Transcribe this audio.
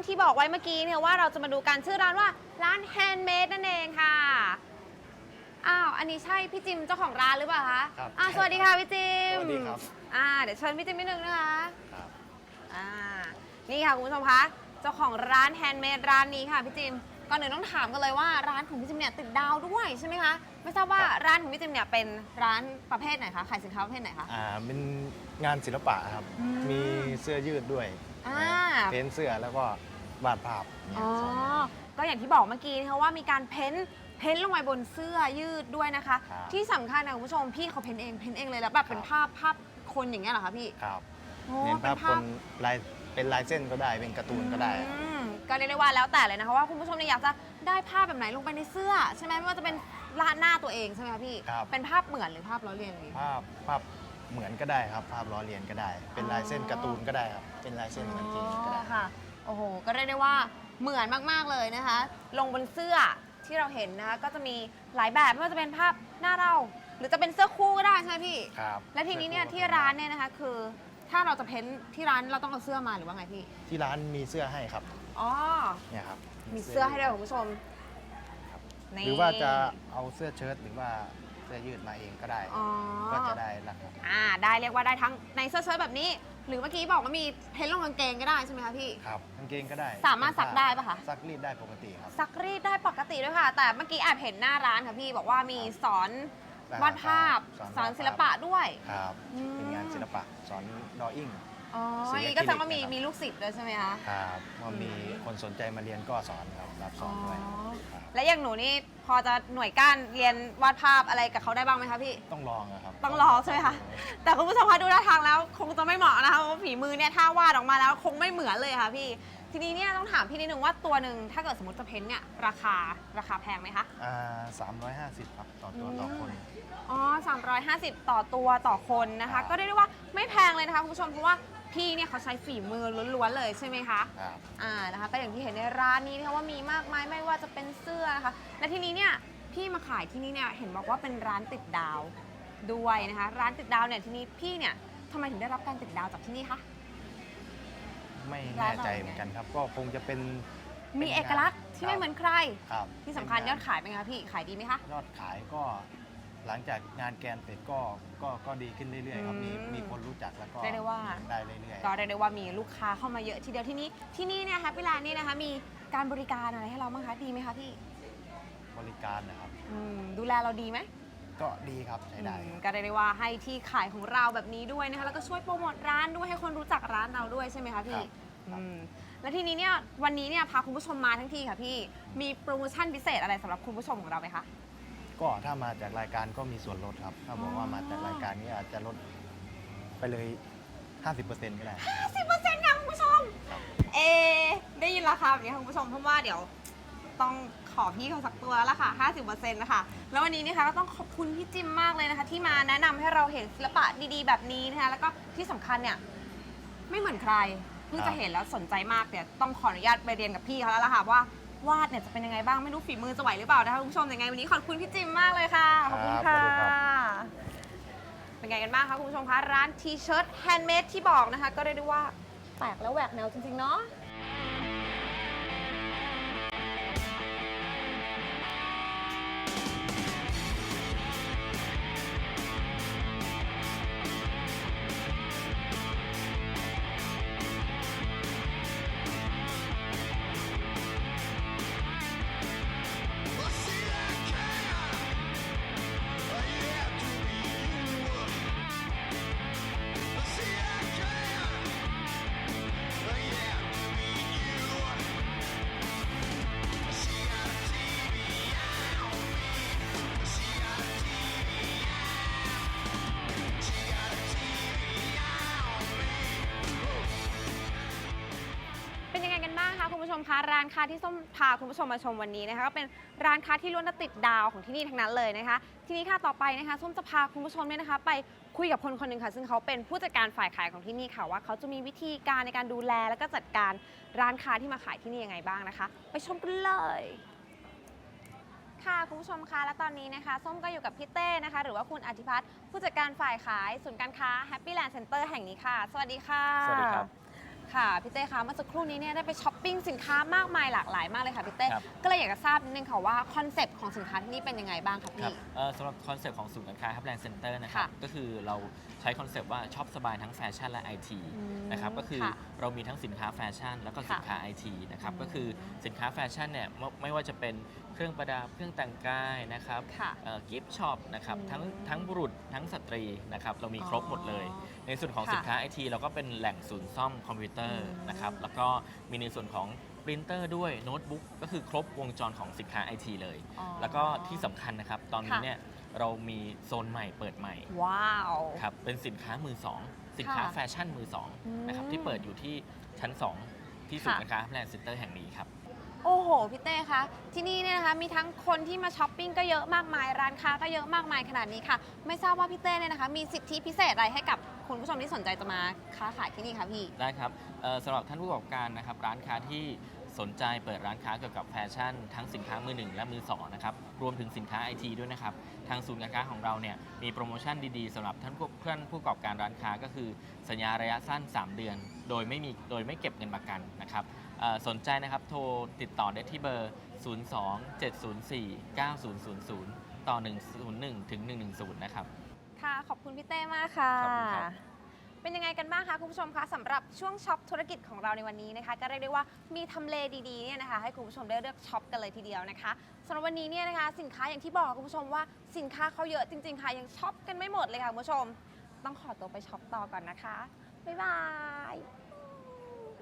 านที่บอกไว้เมื่อกี้เนี่ยว่าเราจะมาดูกันชื่อร้านว่าร้าน Handmade นั่นเองค่ะ อ้าว อันนี้ใช่พี่จิมเจ้าของร้านหรือเปล่าคะครับอ่าสวัสดีค่ะพี่จิมสวัสดีครับ อ่าเดี๋ยวเชิญพี่จิมนิดนึงนะคะ ครับ อ่า นี่ค่ะคุณผู้ชมคะ เจ้าของร้าน Handmade ร้านนี้ค่ะพี่จิม ก่อนอื่นต้องถามกันเลยว่าร้านของพี่จิมเนี่ยติดดาวด้วยใช่ไหมคะ ไม่ทราบว่าครับ ร้านของพี่จิมเนี่ยเป็นร้านประเภทไหนคะ ขายสินค้าประเภทไหนคะ อ่าเป็นงานศิลปะครับ อืมมีเสื้อยืดด้วยอ่าเพ้นท์เสื้อแล้วก็ วาดภาพเนี่ยอ๋อ สอน ก็อย่างที่บอกเมื่อกี้นะคะว่ามีการเพ้นท์เพ้นท์ลงไปบนเสื้อยืดด้วยนะคะ ครับที่สำคัญนะคุณผู้ชมพี่เขาเพ้นท์เองเพ้นท์เองเลยแล้วแบบเป็นครับ ภาพภาพคนอย่างเงี้ยเหรอคะพี่ครับโอ้เน้นเป็ภาพนคภาพนลายเป็นลายเส้นก็ได้เป็นการ์ตูนก็ได้อืมก็เรียกได้ว่าแล้วแต่เลยนะคะว่าคุณผู้ชมเนี่ยอยากจะได้ภาพแบบไหนลงไปในเสื้อ ใช่ไหมไม่ว่าจะเป็นลาดหน้าตัวเองใช่ไหมคะพี่ ครับ เป็นภาพเหมือนหรือภาพล้อเลียนเลยภาพภาพเหมือนก็ได้ครับ ภาพล้อเลียนก็ได้ เป็นลายเส้นการ์ตูนก็ได้ครับเป็นลายเส้นเหมือนจริงก็ได้อ๋อค่ะโอ้โห ก็เรียกได้ว่าเหมือนมาก ๆ เลยนะคะ ลงบนเสื้อที่เราเห็นนะคะ ก็จะมีหลายแบบไม่ว่าจะเป็นภาพหน้าเรา หรือจะเป็นเสื้อคู่ก็ได้ใช่ไหมพี่ ครับและทีนี้เนี่ยที่ร้านเนี่ยนะคะคือ ถ้าเราจะเพ้นท์ที่ร้านเราต้องเอาเสื้อมาหรือว่าไงพี่ ที่ร้านมีเสื้อให้ครับอ๋อ เนี่ยครับมีเสื้อให้ด้วยคุณผู้ชมครับนี่ หรือว่าจะเอาเสื้อเชิ้ตหรือว่าเสื้อยืดมาเองก็ได้ อ๋อ ก็จะได้ราคา อ่าได้เรียกว่าได้ทั้งในเสื้อเชิ้ตแบบนี้ หรือเมื่อกี้บอกว่ามีเพ้นท์ลงกางเกงก็ได้ใช่ไหมคะพี่ ครับกางเกงก็ได้สามารถซักได้ปะคะ ซักรีดได้ปกติครับซักรีดได้ปกติด้วยค่ะ แต่เมื่อกี้แอบเห็นหน้าร้านค่ะพี่บอกว่ามีสอนได้วาดภาพ สอนสอนวาดภาพศิลปะด้วย ครับ อืม เป็นงานศิลปะสอนดออิ่ง อ๋อสีนี่ก็แสดงว่ามีอะคริลิกนะครับ มีลูกศิษย์ด้วยใช่ไหมคะ ครับว่าอืมมีคนสนใจมาเรียนก็สอนครับรับสอนด้วยอ๋อ ครับและอย่างหนูนี่พอจะหน่วยก้านเรียนวาดภาพอะไรกับเขาได้บ้างไหมคะพี่ ต้องลองอะครับต้องลองใช่ไหมคะ แต่คุณผู้ชมคะดูท่าทางแล้ว คงจะไม่เหมาะนะคะเพราะว่าฝีมือเนี่ยถ้าวาดออกมาแล้วคงไม่เหมือนเลยค่ะพี่ ทีนี้เนี่ยต้องถามพี่นิดนึงว่าตัวหนึ่งถ้าเกิดสมมติจะเพ้นท์เนี่ยราคาราคาแพงไหมคะ อ่าสามร้อยห้าสิบครับต่อตัวต่อคน อ๋อ350 ต่อตัวต่อคนนะครัคะ บ ก็เรียกได้ว่าไม่แพงเลยนะคะคุณผู้ชมเพราะว่า พี่เนี่ยเขาใช้ฝีมือล้วนๆเลยใช่ไหมคะ ครับ อ่านะคะก็อย่างที่เห็นในร้านนี้นะคะว่ามีมากมายไม่ว่าจะเป็นเสื้อนะคะ และทีนี้เนี่ยพี่มาขายที่นี่เนี่ยเห็นบอกว่าเป็นร้านติดดาวด้วยนะคะ ร้านติดดาวเนี่ยทีนี้พี่เนี่ยทำไมถึงได้รับการติดดาวจากที่นี่คะ ไม่แน่ใจเหมือนกันครับ ก็คงจะเป็นมีเอกลักษณ์ที่ไม่เหมือนใคร ครับที่สำคัญยอดขายเป็นไงคะพี่ขายดีไหมคะ ยอดขายก็ หลังจากงานแกนเสร็จก็ก็ก็ดีขึ้นเรื่อยๆครับมีอืมมีคนรู้จักแล้วก็เรียกได้ว่า ได้เรื่อยๆ ก็เรียกได้ว่ามีลูกค้าเข้ามาเยอะทีเดียวที่นี่ที่นี่เนี่ยแฮปปี้แลนด์นี่นะคะมีการบริการอะไรให้เราบ้างคะดีไหมคะพี่บริการนะครับ อืมดูแลเราดีไหมก็ดีครับใช้ได้อืคมรับก็เรียกได้ว่าให้ที่ขายของเราแบบนี้ด้วยนะคะแล้วก็ช่วยโปรโมทร้านด้วยให้คนรู้จักร้านเราด้วยใช่ไหมคะพี่ครับ ครับ อืมแล้วทีนี้เนี่ยวันนี้เนี่ยพาคุณผู้ชมมาทั้งทีค่ะพี่มีโปรโมชั่นพิเศษอะไรสำหรับคุณผู้ชมของเราไหมคะ ก็ถ้ามาจากรายการก็มีส่วนลดครับ ถ้าบอกว่ามาจากรายการนี้อาจจะลดไปเลย 50%ก็ได้50%ค่ะคุณผู้ชมครับเอ ได้ยินราคาแบบนี้ค่ะคุณผู้ชมเพราะว่าเดี๋ยวต้องขอพี่เขาสักตัวแล้วล่ะค่ะ 50%นะคะแล้ววันนี้นะคะก็ต้องขอบคุณพี่จิมมากเลยนะคะ ที่มาแนะนำให้เราเห็นศิลปะดีๆ แบบนี้นะคะ แล้วก็ที่สำคัญเนี่ย ไม่เหมือนใคร เพิ่งครัจะบเห็นแล้วสนใจมากเดี๋ยวต้องขออนุญาตไปเรียนกับพี่เขาแล้วล่ะค่ะว่า วาดเนี่ยจะเป็นยังไงบ้างไม่รู้ฝีมือจะไหวหรือเปล่านะคะคุณผู้ชมยังไงวันนี้ขอบคุณพี่จิมมากเลยค่ะขอบคุณครัค่ะบสวัสดีครับ เป็นไงกันบ้างคะคุณผู้ชมคะร้านทีเชิร์ตแฮนด์เมดที่บอกนะคะ ก็เรียกได้ว่าแปลกแล้วแหวกแนวจริงๆเนาะ ร้านค้าที่ส้มพาคุณผู้ชมมาชมวันนี้นะคะก็เป็นร้านค้าที่ล้วนต่ติดดาวของที่นี่ทั้งนั้นเลยนะคะ ทีนี้ค่ะต่อไปนะคะส้มจะพาคุณผู้ชมเนี่ยนะคะ ไปคุยกับคนคนหนึ่งค่ะ ซึ่งเขาเป็นผู้จัดการฝ่ายขายของที่นี่ค่ะว่าเขาจะมีวิธีการในการดูแลแล้วก็จัดการร้านค้าที่มาขายที่นี่ยังไงบ้างนะคะ ไปชมกันเลยค่ะคุณผู้ชมคะและตอนนี้นะคะ ส้มก็อยู่กับพี่เต้นะคะ หรือว่าคุณอธิพัฒน์ผู้จัดการฝ่ายขายศูนย์การค้า Happy Land Center แห่งนี้ค่ะ สวัสดีค่ะ สวัสดีครับ ค่ะพี่เต้คะเมื่อสักครู่นี้เนี่ยได้ไปช้อปปิ้งสินค้ามากมายหลากหลายมากเลยค่ะพี่เต้ครับ ก็เลยอยากจะทราบนิดนึงค่ะว่าคอนเซปต์ของสินค้าที่นี่เป็นยังไงบ้างคะครัพี่บเอ่อสำหรับคอนเซปต์ของศูนย์การค้าฮับแลนด์เซ็นเตอร์นะครับ ค่ะก็คือเราใช้คอนเซปต์ว่าช็อปสบายทั้งแฟชั่นและไอทีอืมนะครับ ก็คือค่ะเรามีทั้งสินค้าแฟชั่น แล้วก็สินค้าไอทีนะครับ อืมก็คือสินค้าแฟชั่นเนี่ยไม่ไม่ว่าจะเป็น เครื่องประดับเครื่องแต่งกายนะครับค่ะกิฟต์ช็อปนะครับอืมทั้งทั้งบุรุษทั้งสตรีนะครับเรามีครบหมดเลยอ๋อในส่วนของค่ะสินค้าไอทีเราก็เป็นแหล่งศูนย์ซ่อมคอมพิวเตอร์อืมนะครับแล้วก็มีในส่วนของปรินเตอร์ด้วยโน้ตบุ๊กก็คือครบวงจรของสินค้าไอทีเลยอ๋อแล้วก็ที่สำคัญนะครับตอนนี้ค่ะเนี่ยเรามีโซนใหม่เปิดใหม่ ว้าวครับเป็นสินค้ามือสองสินค้าค่ะแฟชั่นมือสองอืมนะครับที่เปิดอยู่ที่ชั้น 2 ที่ศูนย์ค่ะการค้าแลนด์เซ็นเตอร์แห่งนี้ครับ โอ้โหพี่เต้คะที่นี่เนี่ยนะคะมีทั้งคนที่มาช้อปปิ้งก็เยอะมากมายร้านค้าก็เยอะมากมายขนาดนี้ค่ะ ไม่ทราบว่าพี่เต้เนี่ยนะคะ มีสิทธิพิเศษอะไรให้กับคุณผู้ชมที่สนใจจะมาค้าขายที่นี่คะพี่ ได้ครับเอ่อสำหรับท่านผู้ประกอบการนะครับร้านค้าที่สนใจเปิดร้านค้าเกี่ยวกับแฟชั่น ทั้งสินค้ามือหนึ่งและมือสองนะครับรวมถึงสินค้าไอทีด้วยนะครับทางศูนย์การค้าของเราเนี่ยมีโปรโมชั่นดีๆสำหรับท่านผู้เพื่อนผู้ประกอบการร้านค้าก็คือ สัญญาระยะสั้น 3 เดือน โดยไม่มีโดยไม่เก็บเงินประกันนะครับ สนใจนะครับโทรติดต่อได้ที่เบอร์ 02-704-9000 ต่อ 101ถึง110 นะครับ ค่ะ ขอบคุณพี่เต้มากค่ะ ขอบคุณครับ เป็นยังไงกันบ้างคะคุณผู้ชมคะสำหรับช่วงช็อปธุรกิจของเราในวันนี้นะคะ ก็เรียกได้ว่ามีทำเลดีๆเนี่ยนะคะ ให้คุณผู้ชมได้เลือกช็อปกันเลยทีเดียวนะคะสำหรับวันนี้เนี่ยนะคะ สินค้าอย่างที่บอกคุณผู้ชมว่าสินค้าเขาเยอะจริง ๆ ค่ะยังช็อปกันไม่หมดเลยค่ะคุณผู้ชม ต้องขอตัวไปช็อปต่อก่อนนะคะบ๊ายบาย